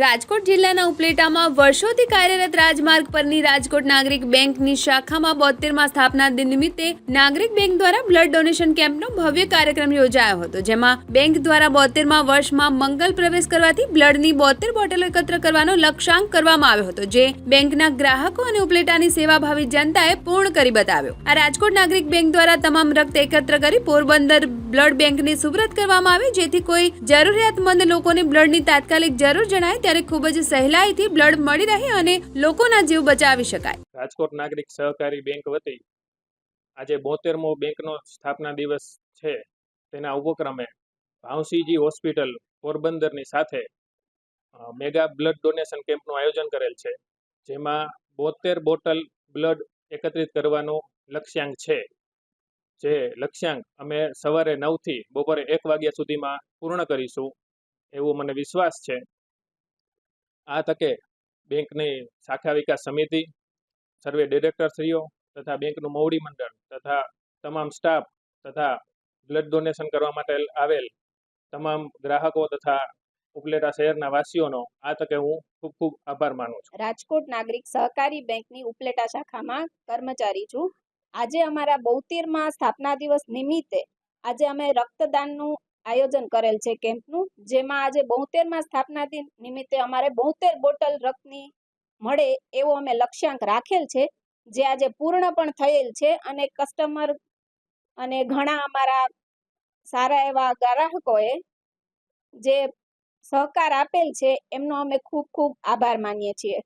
રાજકોટ જિલ્લાના ઉપલેટામાં વર્ષોથી કાર્યરત રાજમાર્ગ પરની રાજકોટ નાગરિક બેંકની શાખામાં બોતેરમાં સ્થાપના દિન નિમિત્તે નાગરિક બેંક દ્વારા બ્લડ ડોનેશન કેમ્પનો ભવ્ય કાર્યક્રમ યોજાયો હતો, જેમાં બેંક દ્વારા બોતેરમાં વર્ષમાં મંગલ પ્રવેશ કરવાથી બ્લડની બોતેર બોટલો એકત્ર કરવાનો લક્ષ્યાંક કરવામાં આવ્યો હતો, જે બેંકના ગ્રાહકો અને ઉપલેટાની સેવાભાવી જનતાએ પૂર્ણ કરી બતાવ્યો. આ રાજકોટ નાગરિક બેંક દ્વારા તમામ રક્ત એકત્ર કરી પોરબંદર બ્લડ બેંકની સુપ્રત કરવામાં આવે, જેથી કોઈ જરૂરિયાતમંદ લોકોને બ્લડની તાત્કાલિક જરૂર જણાય, ત્યારે ખૂબ જ સહેલાઈથી બ્લડ મળી રહે અને લોકોના જીવ બચાવી શકાય. રાજકોટ નાગરિક સહકારી બેંક વતી આજે બોતેરમો બેંકનો સ્થાપના દિવસ છે. તેના ઉપક્રમે ભાવસીજી હોસ્પિટલ પોરબંદરની સાથે મેગા બ્લડ ડોનેશન કેમ્પનું આયોજન કરેલ છે, જેમાં બોતેર બોટલ બ્લડ એકત્રિત કરવાનો લક્ષ્યાંક છે. જે લક્ષ્યાંક અમે સવારે નવથી બપોરે એક વાગ્યા સુધીમાં પૂર્ણ કરીશું, એવો મને વિશ્વાસ છે. આ તકે બેંકની શાખા વિકાસ સમિતિ, સર્વે ડિરેક્ટરશ્રીઓ તથા બેંકનું મોવડી મંડળ તથા તમામ સ્ટાફ તથા બ્લડ ડોનેશન કરવા માટે આવેલ તમામ ગ્રાહકો તથા ઉપલેટા શહેરના વાસીઓનો આ તકે હું ખૂબ ખૂબ આભાર માનું છું. રાજકોટ નાગરિક સહકારી બેંકની ઉપલેટા શાખામાં કર્મચારી છું. આજે અમારા બોતેરમાં સ્થાપના દિવસ નિમિત્તે આજે અમે રક્તદાનનું આયોજન કરેલ છે કેમ્પનું, જેમાં આજે બોતેરમાં સ્થાપના દિન નિમિત્તે અમારે બોતેર બોટલ રક્તની મળે એવો અમે લક્ષ્યાંક રાખેલ છે, જે આજે પૂર્ણ પણ થયેલ છે અને કસ્ટમર અને ઘણા અમારા સારા એવા ગ્રાહકોએ જે સહકાર આપેલ છે, એમનો અમે ખૂબ ખૂબ આભાર માનીએ છીએ.